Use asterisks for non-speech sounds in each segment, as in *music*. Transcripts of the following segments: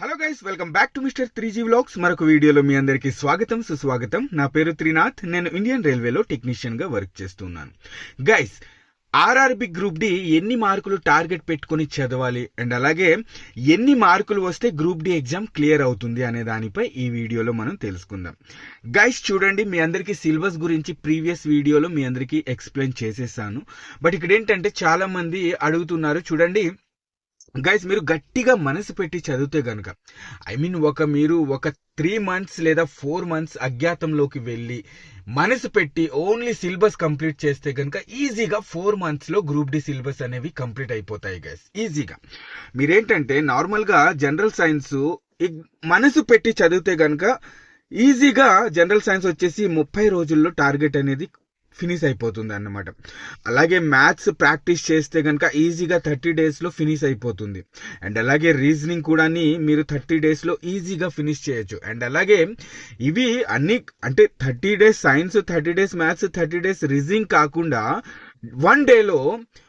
Hello guys welcome back to mister three G vlogs. మరొక వీడియోలో మీ అందరికీ స్వాగతం సుస్వాగతం. నా పేరు త్రినాథ్. నేను ఇండియన్ రైల్వేలో టెక్నీషియన్గా వర్క్ చేస్తున్నాను. గైస్ ఆర్ఆర్బి గ్రూప్ డి ఎన్ని మార్కులు టార్గెట్ పెట్టుకొని చదవాలి? అండ్ అలాగే ఎన్ని మార్కులు వస్తే గ్రూప్ డి ఎగ్జామ్ క్లియర్ అవుతుంది అనే దానిపై ఈ వీడియోలో మనం తెలుసుకుందాం. గైస్ చూడండి మీ అందరికీ సిలబస్ గురించి ప్రీవియస్ వీడియోలో మీ అందరికీ ఎక్స్ప్లెయిన్ చేసేసాను. బట్ ఇక్కడ ఏంటంటే చాలా మంది అడుగుతున్నారు చూడండి గైస్ మీరు గట్టిగా మనసు పెట్టి చదివితే గనుక ఐ మీన్ ఒక మీరు ఒక త్రీ మంత్స్ లేదా ఫోర్ మంత్స్ అజ్ఞాతంలోకి వెళ్ళి మనసు పెట్టి ఓన్లీ సిలబస్ కంప్లీట్ చేస్తే కనుక ఈజీగా ఫోర్ మంత్స్లో గ్రూప్ డి సిలబస్ అనేవి కంప్లీట్ అయిపోతాయి గైస్ ఈజీగా మీరేంటంటే నార్మల్గా జనరల్ సైన్స్ మనసు పెట్టి చదివితే కనుక ఈజీగా జనరల్ సైన్స్ వచ్చేసి ముప్పై రోజుల్లో టార్గెట్ అనేది ఫినిష్ అయిపోతుంది అన్నమాట అలాగే మ్యాథ్స్ ప్రాక్టీస్ చేస్తే కనుక ఈజీగా థర్టీ డేస్లో ఫినిష్ అయిపోతుంది. అండ్ అలాగే రీజనింగ్ కూడా మీరు థర్టీ డేస్లో ఈజీగా ఫినిష్ చేయొచ్చు. అండ్ అలాగే ఇవి అన్ని అంటే thirty days science thirty days maths thirty days reasoning కాకుండా వన్ డేలో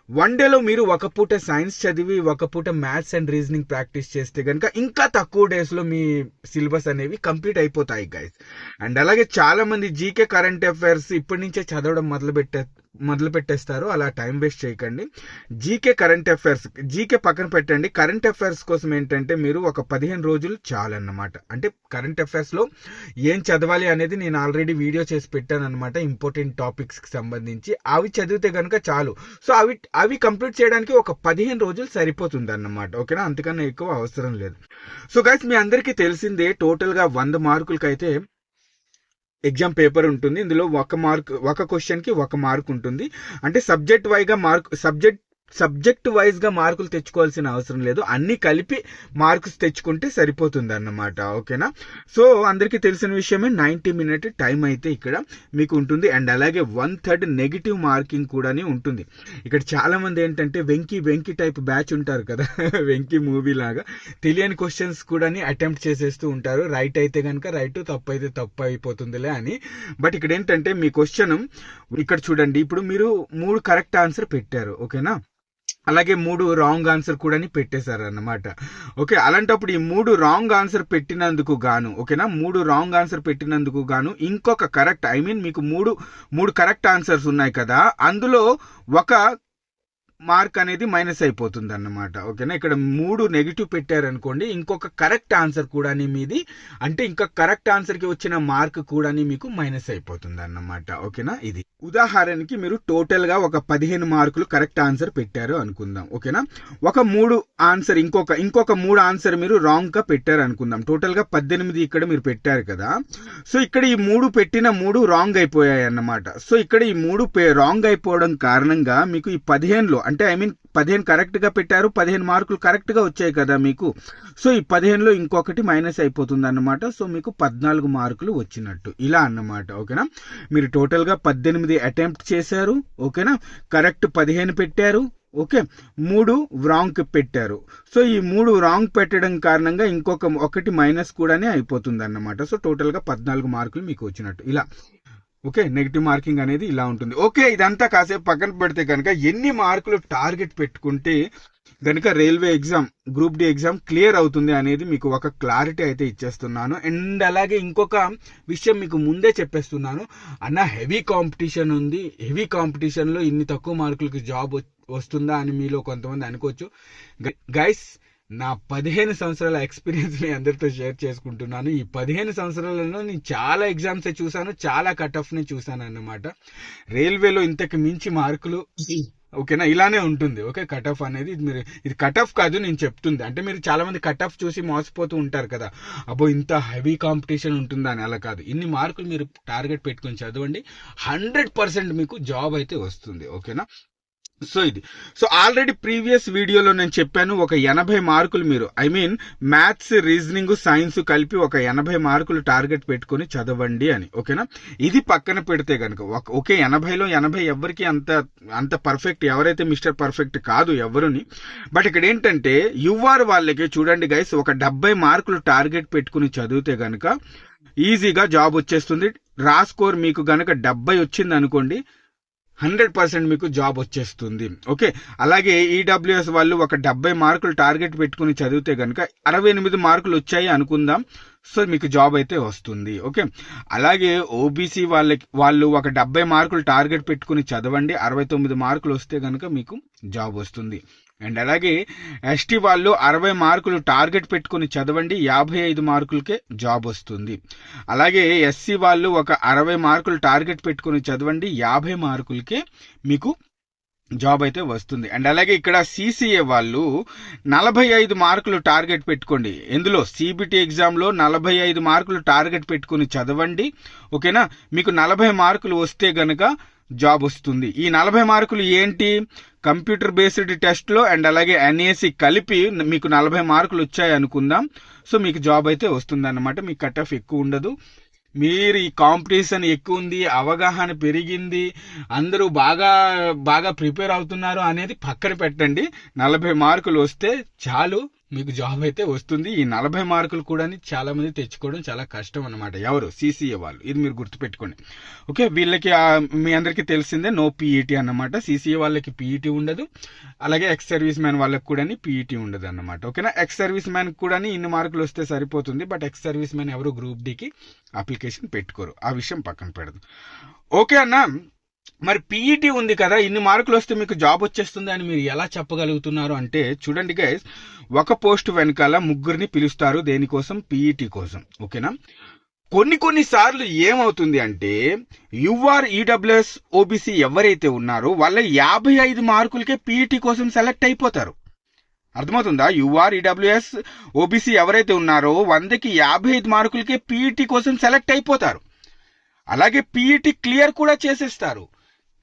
వన్ డేలో మీరు ఒక పూట సైన్స్ చదివి ఒక పూట మ్యాథ్స్ అండ్ రీజనింగ్ ప్రాక్టీస్ చేస్తే కనుక ఇంకా తక్కువ డేస్లో మీ సిలబస్ అనేవి కంప్లీట్ అయిపోతాయి గైస్ అండ్ అలాగే చాలామంది జీకే కరెంట్ అఫైర్స్ ఇప్పటి నుంచే చదవడం మొదలు పెట్టే మొదలు పెట్టేస్తారు. అలా టైం వేస్ట్ చేయకండి. జీకే కరెంట్ అఫైర్స్ జీకే పక్కన పెట్టండి. కరెంట్ అఫైర్స్ కోసం ఏంటంటే మీరు ఒక పదిహేను రోజులు చాలన్నమాట. అంటే కరెంట్ అఫైర్స్లో ఏం చదవాలి అనేది నేను ఆల్రెడీ వీడియో చేసి పెట్టాను అనమాట ఇంపార్టెంట్ టాపిక్స్కి సంబంధించి. అవి చదివితే కనుక చాలు. సో అవి అవి కంప్లీట్ చేయడానికి ఒక పదిహేను రోజులు సరిపోతుంది అన్నమాట ఓకేనా? అంతకన్నా ఎక్కువ అవసరం లేదు. సో గైస్ మీ అందరికీ తెలిసిందే టోటల్గా వంద మార్కులకైతే ఎగ్జామ్ పేపర్ ఉంటుంది. ఇందులో ఒక మార్క్ ఒక క్వశ్చన్కి ఒక మార్క్ ఉంటుంది. అంటే సబ్జెక్ట్ వైగా మార్క్ సబ్జెక్ట్ సబ్జెక్ట్ వైజ్గా మార్కులు తెచ్చుకోవాల్సిన అవసరం లేదు. అన్ని కలిపి మార్క్స్ తెచ్చుకుంటే సరిపోతుంది అన్నమాట ఓకేనా? సో అందరికీ తెలిసిన విషయమే నైంటీ మినిట్ టైం అయితే ఇక్కడ మీకు ఉంటుంది. అండ్ అలాగే వన్ థర్డ్ నెగిటివ్ మార్కింగ్ కూడా ఉంటుంది. ఇక్కడ చాలామంది ఏంటంటే వెంకీ వెంకీ టైప్ బ్యాచ్ ఉంటారు కదా. *laughs* వెంకీ మూవీ లాగా తెలియని క్వశ్చన్స్ కూడా అటెంప్ట్ చేసేస్తూ ఉంటారు. రైట్ అయితే కనుక రైట్ తప్పు అయితే తప్పు అయిపోతుందిలే అని. బట్ ఇక్కడ ఏంటంటే మీ క్వశ్చన్ ఇక్కడ చూడండి. ఇప్పుడు మీరు మూడు కరెక్ట్ ఆన్సర్ పెట్టారు. ఓకేనా? అలాగే మూడు రాంగ్ ఆన్సర్ కూడా పెట్టేశారు అన్నమాట ఓకే అలాంటప్పుడు ఈ మూడు రాంగ్ ఆన్సర్ పెట్టినందుకు గాను ఓకేనా? మూడు రాంగ్ ఆన్సర్ పెట్టినందుకు గాను ఇంకొక కరెక్ట్ ఐ మీన్ మీకు మూడు మూడు కరెక్ట్ ఆన్సర్స్ ఉన్నాయి కదా అందులో ఒక మార్క్ అనేది మైనస్ అయిపోతుంది అన్నమాట ఓకేనా? ఇక్కడ మూడు నెగిటివ్ పెట్టారనుకోండి ఇంకొక కరెక్ట్ ఆన్సర్ కూడా మీది అంటే ఇంకా కరెక్ట్ ఆన్సర్కి వచ్చిన మార్క్ కూడా మీకు మైనస్ అయిపోతుంది అన్నమాట ఓకేనా? ఇది. ఉదాహరణకి మీరు టోటల్గా ఒక పదిహేను మార్కులు కరెక్ట్ ఆన్సర్ పెట్టారు అనుకుందాం ఓకేనా? ఒక మూడు ఆన్సర్ ఇంకొక ఇంకొక మూడు ఆన్సర్ మీరు రాంగ్గా పెట్టారు అనుకుందాం టోటల్గా పద్దెనిమిది ఇక్కడ మీరు పెట్టారు కదా? సో ఇక్కడ ఈ మూడు పెట్టిన మూడు రాంగ్ అయిపోయాయి అన్నమాట సో ఇక్కడ ఈ మూడు రాంగ్ అయిపోవడం కారణంగా మీకు ఈ పదిహేనులో అంటే ఐ మీన్ పదిహేను కరెక్ట్గా పెట్టారు పదిహేను మార్కులు కరెక్ట్గా వచ్చాయి కదా మీకు. సో ఈ పదిహేనులో ఇంకొకటి మైనస్ అయిపోతుంది అన్నమాట సో మీకు పద్నాలుగు మార్కులు వచ్చినట్టు. ఇలా అన్నమాట ఓకేనా? మీరు టోటల్గా పద్దెనిమిది అటెంప్ట్ చేశారు ఓకేనా? కరెక్ట్ పదిహేను పెట్టారు ఓకే? మూడు రాంగ్ పెట్టారు. సో ఈ మూడు రాంగ్ పెట్టడం కారణంగా ఇంకొక ఒకటి మైనస్ కూడానే అయిపోతుంది అన్నమాట సో టోటల్గా పద్నాలుగు మార్కులు మీకు వచ్చినట్టు. ఇలా. ఓకే నెగిటివ్ మార్కింగ్ అనేది ఇలా ఉంటుంది. ఓకే ఇదంతా కాసేపు పక్కన పెడితే కనుక ఎన్ని మార్కులు టార్గెట్ పెట్టుకుంటే కనుక railway exam group D exam clear అవుతుంది అనేది మీకు ఒక క్లారిటీ అయితే ఇచ్చేస్తున్నాను. అండ్ అలాగే ఇంకొక విషయం మీకు ముందే చెప్పేస్తున్నాను. అన్న హెవీ కాంపిటీషన్ ఉంది. హెవీ కాంపిటీషన్లో ఇన్ని తక్కువ మార్కులకి జాబ్ వస్తుందా అని మీలో కొంతమంది అనుకోవచ్చు. గైస్ నా పదిహేను సంవత్సరాల ఎక్స్పీరియన్స్ మీ అందరితో షేర్ చేసుకుంటున్నాను. ఈ పదిహేను సంవత్సరాలలో నేను చాలా ఎగ్జామ్స్ చూసాను చాలా కట్ ఆఫ్ని చూసాను అన్నమాట. రైల్వేలో ఇంతకు మించి మార్కులు ఓకేనా? ఇలానే ఉంటుంది. ఓకే కట్ ఆఫ్ అనేది ఇది మీరు ఇది కట్ ఆఫ్ కాదు నేను చెప్తుంది. అంటే మీరు చాలా మంది కట్ ఆఫ్ చూసి మోసపోతూ ఉంటారు కదా. అబ్బో ఇంత హెవీ కాంపిటీషన్ ఉంటుందా అని అలా కాదు. ఇన్ని మార్కులు మీరు టార్గెట్ పెట్టుకొని చదవండి. హండ్రెడ్ పర్సెంట్ మీకు జాబ్ అయితే వస్తుంది. ఓకేనా? సో ఇది. సో ఆల్రెడీ ప్రీవియస్ వీడియోలో నేను చెప్పాను ఒక ఎనభై మార్కులు మీరు I mean maths reasoning science కలిపి ఒక ఎనభై మార్కులు టార్గెట్ పెట్టుకొని చదవండి అని ఓకేనా ఇది పక్కన పెడితే కనుక ఓకే ఎనభైలో ఎనభై ఎవరికి అంత అంత పర్ఫెక్ట్ ఎవరైతే మిస్టర్ పర్ఫెక్ట్ కాదు ఎవరుని బట్ ఇక్కడ ఏంటంటే యువర్ వాళ్ళకి చూడండి గైస్ ఒక డెబ్బై మార్కులు టార్గెట్ పెట్టుకుని చదివితే కనుక ఈజీగా జాబ్ వచ్చేస్తుంది. రా స్కోర్ మీకు గనక డెబ్బై వచ్చింది అనుకోండి హండ్రెడ్ పర్సెంట్ మీకు జాబ్ వచ్చేస్తుంది. ఓకే? అలాగే ఈడబ్ల్యూఎస్ వాళ్ళు ఒక డెబ్బై మార్కులు టార్గెట్ పెట్టుకుని చదివితే కనుక అరవై ఎనిమిది మార్కులు వచ్చాయి అనుకుందాం. సో మీకు జాబ్ అయితే వస్తుంది. ఓకే? అలాగే ఓబీసీ వాళ్ళకి వాళ్ళు ఒక డెబ్బై మార్కులు టార్గెట్ పెట్టుకుని చదవండి. అరవై తొమ్మిది మార్కులు వస్తే కనుక మీకు జాబ్ వస్తుంది. అండ్ అలాగే ఎస్టీ వాళ్ళు అరవై మార్కులు టార్గెట్ పెట్టుకుని చదవండి యాభై ఐదు మార్కులకే జాబ్ వస్తుంది. అలాగే ఎస్సీ వాళ్ళు ఒక అరవై మార్కులు టార్గెట్ పెట్టుకుని చదవండి యాభై మార్కులకే మీకు జాబ్ అయితే వస్తుంది. అండ్ అలాగే ఇక్కడ సిసిఏ వాళ్ళు నలభై ఐదు మార్కులు టార్గెట్ పెట్టుకోండి. ఎందులో? సిబిటి ఎగ్జామ్లో నలభై ఐదు మార్కులు టార్గెట్ పెట్టుకుని చదవండి. ఓకేనా? మీకు నలభై మార్కులు వస్తే గనక జాబ్ వస్తుంది. ఈ నలభై మార్కులు ఏంటి? కంప్యూటర్ బేస్డ్ టెస్ట్లో అండ్ అలాగే ఎన్ఏసి కలిపి మీకు నలభై మార్కులు వచ్చాయి అనుకుందాం సో మీకు జాబ్ అయితే వస్తుంది అన్నమాట మీకు కట్ ఆఫ్ ఎక్కువ ఉండదు. మీరు ఈ కాంపిటీషన్ ఎక్కువ ఉంది అవగాహన పెరిగింది అందరూ బాగా బాగా ప్రిపేర్ అవుతున్నారు అనేది పక్కన పెట్టండి. నలభై మార్కులు వస్తే చాలు. మీకు జాబ్ అయితే వస్తుంది. ఈ నలభై మార్కులు కూడా చాలా మంది తెచ్చుకోవడం చాలా కష్టం అన్నమాట. ఎవరు? సీసీఏ వాళ్ళు. ఇది మీరు గుర్తుపెట్టుకోండి. ఓకే? వీళ్ళకి మీ అందరికీ తెలిసిందే నో పీఈటీ అన్నమాట. సీసీఏ వాళ్ళకి పీఈటీ ఉండదు. అలాగే ఎక్స్ సర్వీస్ మ్యాన్ వాళ్ళకి కూడా పీఈటీ ఉండదు అనమాట ఓకేనా? ఎక్స్ సర్వీస్ మ్యాన్ కూడా ఇన్ని మార్కులు వస్తే సరిపోతుంది. బట్ ఎక్స్ సర్వీస్ మ్యాన్ ఎవరు గ్రూప్ డికి అప్లికేషన్ పెట్టుకోరు. ఆ విషయం పక్కన పెడదు. ఓకే అన్న? మరి పీఈటీ ఉంది కదా ఇన్ని మార్కులు వస్తే మీకు జాబ్ వచ్చేస్తుంది అని మీరు ఎలా చెప్పగలుగుతున్నారు అంటే చూడండి గైస్ ఒక పోస్ట్ వెనకాల ముగ్గురిని పిలుస్తారు దేనికోసం? పీఈటీ కోసం ఓకేనా? కొన్ని కొన్ని సార్లు ఏమవుతుంది అంటే యుఆర్ ఈడబ్ల్యూఎస్ ఓబీసీ ఎవరైతే ఉన్నారో వాళ్ళ యాభై ఐదు మార్కులకే పీఈటీ కోసం సెలెక్ట్ అయిపోతారు. అర్థమవుతుందా? యుఆర్ ఈడబ్ల్యూఎస్ ఓబీసీ ఎవరైతే ఉన్నారో వందకి యాభై ఐదు మార్కులకే పీఈటీ కోసం సెలెక్ట్ అయిపోతారు. అలాగే పీఈటీ క్లియర్ కూడా చేసేస్తారు.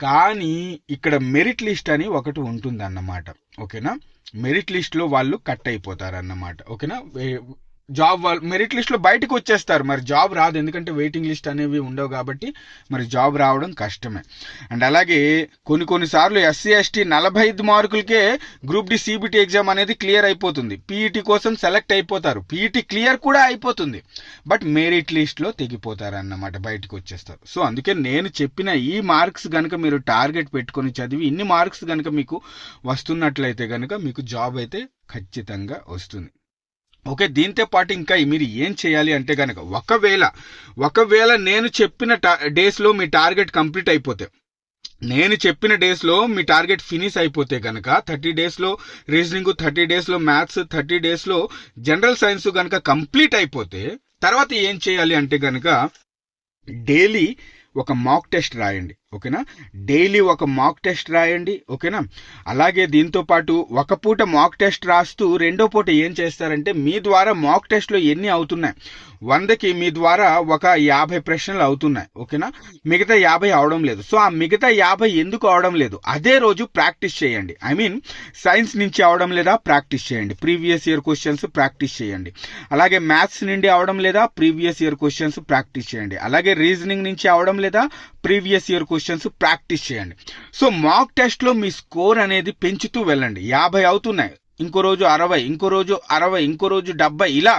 కానీ ఇక్కడ మెరిట్ లిస్ట్ అని ఒకటి ఉంటుంది అన్నమాట ఓకేనా మెరిట్ లిస్ట్లో వాళ్ళు కట్ అయిపోతారు అన్నమాట ఓకేనా? వే- జాబ్ వాళ్ళు మెరిట్ లిస్ట్లో బయటకు వచ్చేస్తారు. మరి జాబ్ రాదు. ఎందుకంటే వెయిటింగ్ లిస్ట్ అనేవి ఉండవు కాబట్టి మరి జాబ్ రావడం కష్టమే. అండ్ అలాగే కొన్ని కొన్ని సార్లు ఎస్సీ ఎస్టీ నలభై ఐదు మార్కులకే గ్రూప్ డి సిబిటి ఎగ్జామ్ అనేది క్లియర్ అయిపోతుంది. పీఈటీ కోసం సెలెక్ట్ అయిపోతారు. పీఈటీ క్లియర్ కూడా అయిపోతుంది. బట్ మెరిట్ లిస్ట్లో తెగిపోతారు అన్నమాట బయటకు వచ్చేస్తారు. సో అందుకే నేను చెప్పిన ఈ మార్క్స్ కనుక మీరు టార్గెట్ పెట్టుకొని చదివి ఇన్ని మార్క్స్ కనుక మీకు వస్తున్నట్లయితే కనుక మీకు జాబ్ అయితే ఖచ్చితంగా వస్తుంది. ఓకే దీంతో పాటు ఇంకా మీరు ఏం చేయాలి అంటే కనుక ఒకవేళ ఒకవేళ నేను చెప్పిన టా డేస్లో మీ టార్గెట్ కంప్లీట్ అయిపోతే నేను చెప్పిన డేస్లో మీ టార్గెట్ ఫినిష్ అయిపోతే కనుక థర్టీ డేస్లో రీజనింగ్ థర్టీ డేస్లో మ్యాథ్స్ థర్టీ డేస్లో జనరల్ సైన్స్ కనుక కంప్లీట్ అయిపోతే తర్వాత ఏం చేయాలి అంటే కనుక డైలీ ఒక మాక్ టెస్ట్ రాయండి. ఓకేనా? డైలీ ఒక మాక్ టెస్ట్ రాయండి ఓకేనా? అలాగే దీంతో పాటు ఒక పూట మాక్ టెస్ట్ రాస్తూ రెండో పూట ఏం చేస్తారంటే మీ ద్వారా మాక్ టెస్ట్లో ఎన్ని అవుతున్నాయి? వందకి మీ ద్వారా ఒక యాభై ప్రశ్నలు అవుతున్నాయి ఓకేనా? మిగతా యాభై అవడం లేదు. సో ఆ మిగతా యాభై ఎందుకు అవడం లేదు? అదే రోజు ప్రాక్టీస్ చేయండి. ఐ మీన్ సైన్స్ నుంచి అవడం లేదా ప్రాక్టీస్ చేయండి. ప్రీవియస్ ఇయర్ క్వశ్చన్స్ ప్రాక్టీస్ చేయండి. అలాగే మ్యాథ్స్ నుండి అవడం లేదా ప్రీవియస్ ఇయర్ క్వశ్చన్స్ ప్రాక్టీస్ చేయండి. అలాగే రీజనింగ్ నుంచి అవడం లేదా previous year question questions practice చేయండి. సో మాక్ టెస్ట్లో మీ స్కోర్ అనేది పెంచుతూ వెళ్ళండి. యాభై అవుతున్నాయి. ఇంకో రోజు అరవై ఇంకో రోజు అరవై ఇంకో రోజు డెబ్బై ఇలా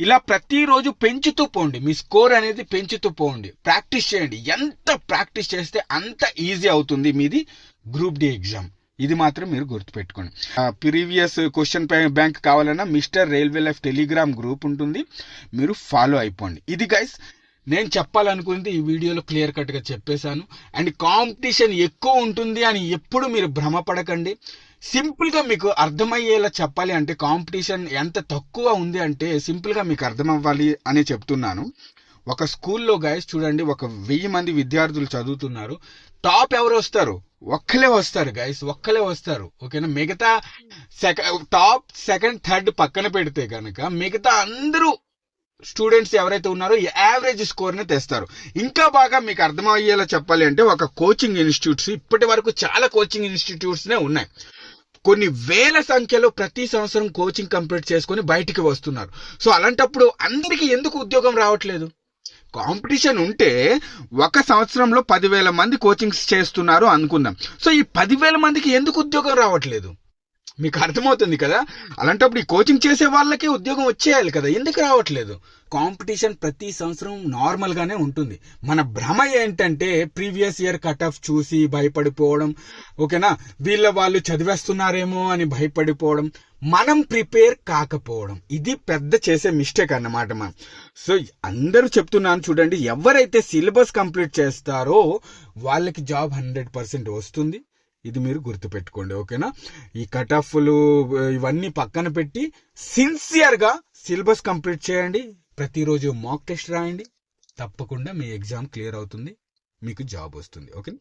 ఇలా ప్రతిరోజు పెంచుతూ పోండి. మీ స్కోర్ అనేది పెంచుతూ పోండి. ప్రాక్టీస్ చేయండి. ఎంత ప్రాక్టీస్ చేస్తే అంత ఈజీ అవుతుంది మీది గ్రూప్ డి ఎగ్జామ్ ఇది మాత్రం మీరు గుర్తుపెట్టుకోండి. ప్రీవియస్ క్వశ్చన్ బ్యాంక్ కావాలన్నా Mr railway life telegram group ఉంటుంది. మీరు ఫాలో అయిపోండి. ఇది గైస్ నేను చెప్పాలనుకుంది ఈ వీడియోలో క్లియర్ కట్గా చెప్పేశాను. అండ్ కాంపిటీషన్ ఎక్కువ ఉంటుంది అని ఎప్పుడు మీరు భ్రమపడకండి. సింపుల్గా మీకు అర్థమయ్యేలా చెప్పాలి అంటే కాంపిటీషన్ ఎంత తక్కువ ఉంది అంటే సింపుల్గా మీకు అర్థం అవ్వాలి అని చెప్తున్నాను. ఒక స్కూల్లో గాయస్ చూడండి ఒక వెయ్యి మంది విద్యార్థులు చదువుతున్నారు. టాప్ ఎవరు వస్తారు? ఒక్కలే వస్తారు గైస్ ఒక్కలే వస్తారు. ఓకేనా? మిగతా సెకండ్ టాప్ సెకండ్ థర్డ్ పక్కన పెడితే కనుక మిగతా అందరూ స్టూడెంట్స్ ఎవరైతే ఉన్నారో యావరేజ్ స్కోర్ని తెస్తారు. ఇంకా బాగా మీకు అర్థమయ్యేలా చెప్పాలి అంటే ఒక కోచింగ్ ఇన్స్టిట్యూట్స్ ఇప్పటి వరకు చాలా కోచింగ్ ఇన్స్టిట్యూట్స్నే ఉన్నాయి. కొన్ని వేల సంఖ్యలో ప్రతి సంవత్సరం కోచింగ్ కంప్లీట్ చేసుకొని బయటికి వస్తున్నారు. సో అలాంటప్పుడు అందరికీ ఎందుకు ఉద్యోగం రావట్లేదు? కాంపిటీషన్ ఉంటే ఒక సంవత్సరంలో పదివేల మంది కోచింగ్స్ చేస్తున్నారు అనుకుందాం. సో ఈ పదివేల మందికి ఎందుకు ఉద్యోగం రావట్లేదు? మీకు అర్థమవుతుంది కదా? అలాంటప్పుడు ఈ కోచింగ్ చేసే వాళ్ళకే ఉద్యోగం వచ్చేయాలి కదా? ఎందుకు రావట్లేదు? కాంపిటీషన్ ప్రతి సంవత్సరం నార్మల్గానే ఉంటుంది. మన భ్రమ ఏంటంటే ప్రీవియస్ ఇయర్ కట్ ఆఫ్ చూసి భయపడిపోవడం ఓకేనా? వీళ్ళ వాళ్ళు చదివేస్తున్నారేమో అని భయపడిపోవడం మనం ప్రిపేర్ కాకపోవడం. ఇది పెద్ద చేసే మిస్టేక్ అన్నమాట మనం సో అందరూ చెప్తున్నాను చూడండి ఎవరైతే సిలబస్ కంప్లీట్ చేస్తారో వాళ్ళకి జాబ్ హండ్రెడ్ పర్సెంట్ వస్తుంది. ఇది మీరు గుర్తుపెట్టుకోండి ఓకేనా? ఈ కట్ ఆఫ్లు ఇవన్నీ పక్కన పెట్టి సిన్సియర్గా సిలబస్ కంప్లీట్ చేయండి. ప్రతిరోజు మాక్ టెస్ట్ రాయండి. తప్పకుండా మీ ఎగ్జామ్ క్లియర్ అవుతుంది మీకు జాబ్ వస్తుంది ఓకే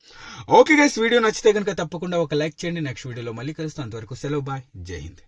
ఓకే గైస్ వీడియో నచ్చితే కనుక తప్పకుండా ఒక లైక్ చేయండి. నెక్స్ట్ వీడియోలో మళ్ళీ కలుస్తాను అంతవరకు సెలవు బాయ్. జై హింద్.